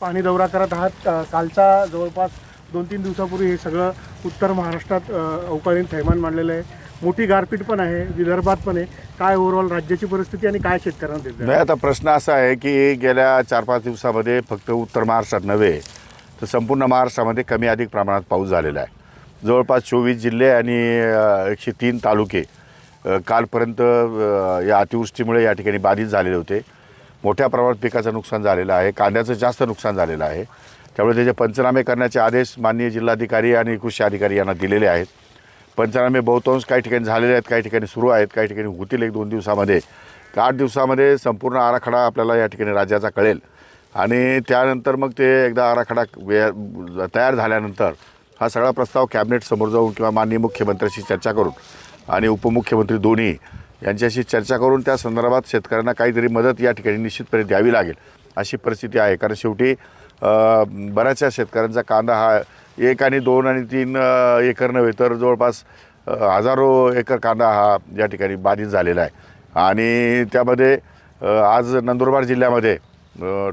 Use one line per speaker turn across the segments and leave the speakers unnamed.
पाणी दौरा करत आहात. कालचा जवळपास दोन तीन दिवसापूर्वी हे सगळं उत्तर महाराष्ट्रात अवकाळीन थैमान मांडलेलं आहे. मोठी गारपीट पण आहे विदर्भात पण आहे. काय ओव्हरऑल राज्याची परिस्थिती आणि काय शेतकऱ्यांना देत
नाही आता प्रश्न असा आहे की गेल्या चार पाच दिवसामध्ये फक्त उत्तर महाराष्ट्रात नव्हे तर संपूर्ण महाराष्ट्रामध्ये कमी अधिक प्रमाणात पाऊस झालेला आहे. जवळपास चोवीस जिल्हे आणि एकशे तीन तालुके कालपर्यंत या अतिवृष्टीमुळे या ठिकाणी बाधित झालेले होते. मोठ्या प्रमाणात पिकाचं नुकसान झालेलं आहे कांद्याचं जास्त नुकसान झालेलं आहे. त्यामुळे त्याचे पंचनामे करण्याचे आदेश माननीय जिल्हाधिकारी आणि कृषी अधिकारी यांना दिलेले आहेत. पंचनामे बहुतांश काही ठिकाणी झालेले आहेत काही ठिकाणी सुरू आहेत काही ठिकाणी होतील एक दोन दिवसामध्ये. आठ दिवसामध्ये संपूर्ण आराखडा आपल्याला या ठिकाणी राज्याचा कळेल. आणि त्यानंतर मग ते एकदा आराखडा तयार झाल्यानंतर हा सगळा प्रस्ताव कॅबिनेट समोर जाऊन किंवा माननीय मुख्यमंत्र्यांशी चर्चा करून आणि उपमुख्यमंत्री दोन्ही यांच्याशी चर्चा करून त्या संदर्भात शेतकऱ्यांना काहीतरी मदत या ठिकाणी निश्चितपणे द्यावी लागेल अशी परिस्थिती आहे. कारण शेवटी बऱ्याचशा शेतकऱ्यांचा कांदा हा एक आणि दोन आणि तीन एकर नव्हे तर जवळपास हजारो एकर कांदा हा या ठिकाणी बाधित झालेला आहे. आणि त्यामध्ये आज नंदुरबार जिल्ह्यामध्ये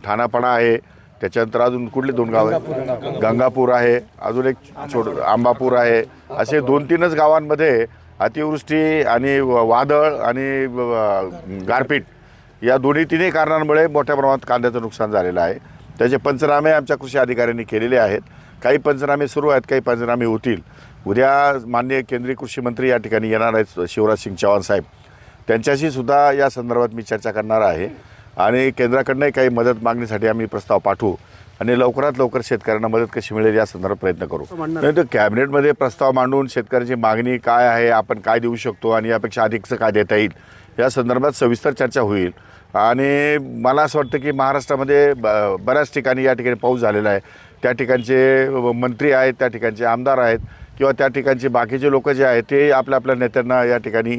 ठाणापणा आहे. त्याच्यानंतर अजून कुठले दोन गाव आहे गंगापूर आहे. अजून एक छोट आंबापूर आहे. असे दोन तीनच गावांमध्ये अतिवृष्टी आणि व- वादळ आणि गारपीट या दोन्ही तिन्ही कारणांमुळे मोठ्या प्रमाणात कांद्याचं नुकसान झालेलं आहे. त्याचे पंचनामे आमच्या कृषी अधिकाऱ्यांनी केलेले आहेत. काही पंचनामे सुरू आहेत काही पंचनामे होतील. उद्या माननीय केंद्रीय कृषी मंत्री या ठिकाणी येणार आहेत शिवराज सिंग चौहान साहेब. त्यांच्याशी सुद्धा या संदर्भात मी चर्चा करणार आहे. आणि केंद्राकडनंही काही मदत मागणीसाठी आम्ही प्रस्ताव पाठवू. आणि लवकरात लवकर शेतकऱ्यांना मदत कशी मिळेल या संदर्भात प्रयत्न करू. नाही तर कॅबिनेटमध्ये प्रस्ताव मांडून शेतकऱ्यांची मागणी काय आहे आपण काय देऊ शकतो आणि यापेक्षा अधिकचं काय देता येईल या संदर्भात सविस्तर चर्चा होईल. आणि मला असं वाटतं की महाराष्ट्रामध्ये ब बऱ्याच ठिकाणी या ठिकाणी पाऊस झालेला आहे. त्या ठिकाणचे मंत्री आहेत त्या ठिकाणचे आमदार आहेत किंवा त्या ठिकाणचे बाकीचे लोक जे आहेत ते आपल्या आपल्या नेत्यांना या ठिकाणी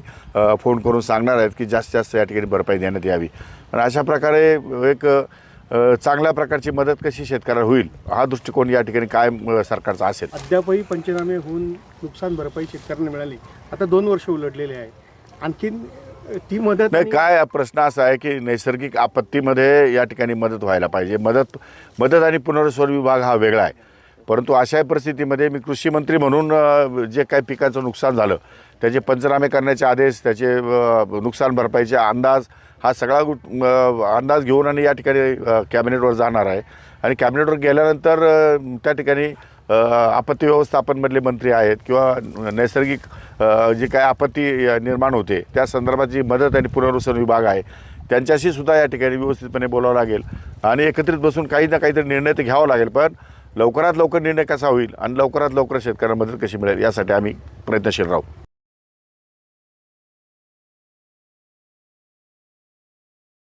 फोन करून सांगणार आहेत की जास्तीत जास्त या ठिकाणी भरपाई देण्यात यावी. आणि अशा प्रकारे एक चांगल्या प्रकारची मदत कशी शेतकऱ्याला होईल? हा दृष्टिकोन या ठिकाणी कायम अ, सरकारचा असेल.
अद्यापही पंचनामे होऊन नुकसान भरपाई शेतकऱ्यांना मिळाली. आता दोन वर्ष उलटलेले आहे आणखीन ती मदत
नाही काय प्रश्न असा आहे की नैसर्गिक आपत्तीमध्ये या ठिकाणी मदत व्हायला पाहिजे. मदत मदत आणि पुनर्वसन विभाग हा वेगळा आहे. परंतु अशा परिस्थितीमध्ये मी कृषी मंत्री म्हणून जे काही पिकाचं नुकसान झालं त्याचे पंचनामे करण्याचे आदेश त्याचे नुकसान भरपाईचे अंदाज हा सगळा अंदाज घेऊन आणि या ठिकाणी कॅबिनेटवर जाणार आहे. आणि कॅबिनेटवर गेल्यानंतर त्या ठिकाणी आपत्ती व्यवस्थापनमधले मंत्री आहेत किंवा नैसर्गिक जी काय आपत्ती निर्माण होते त्या संदर्भात जी मदत आणि पुनर्वसन विभाग आहे त्यांच्याशी सुद्धा या ठिकाणी व्यवस्थितपणे बोलावं लागेल. आणि एकत्रित बसून काही ना काहीतरी निर्णय तर घ्यावा लागेल पण लवकरात लवकर निर्णय कसा होईल आणि लवकरात लवकर शेतकऱ्यांना मदत कशी मिळेल यासाठी आम्ही प्रयत्नशील राहू.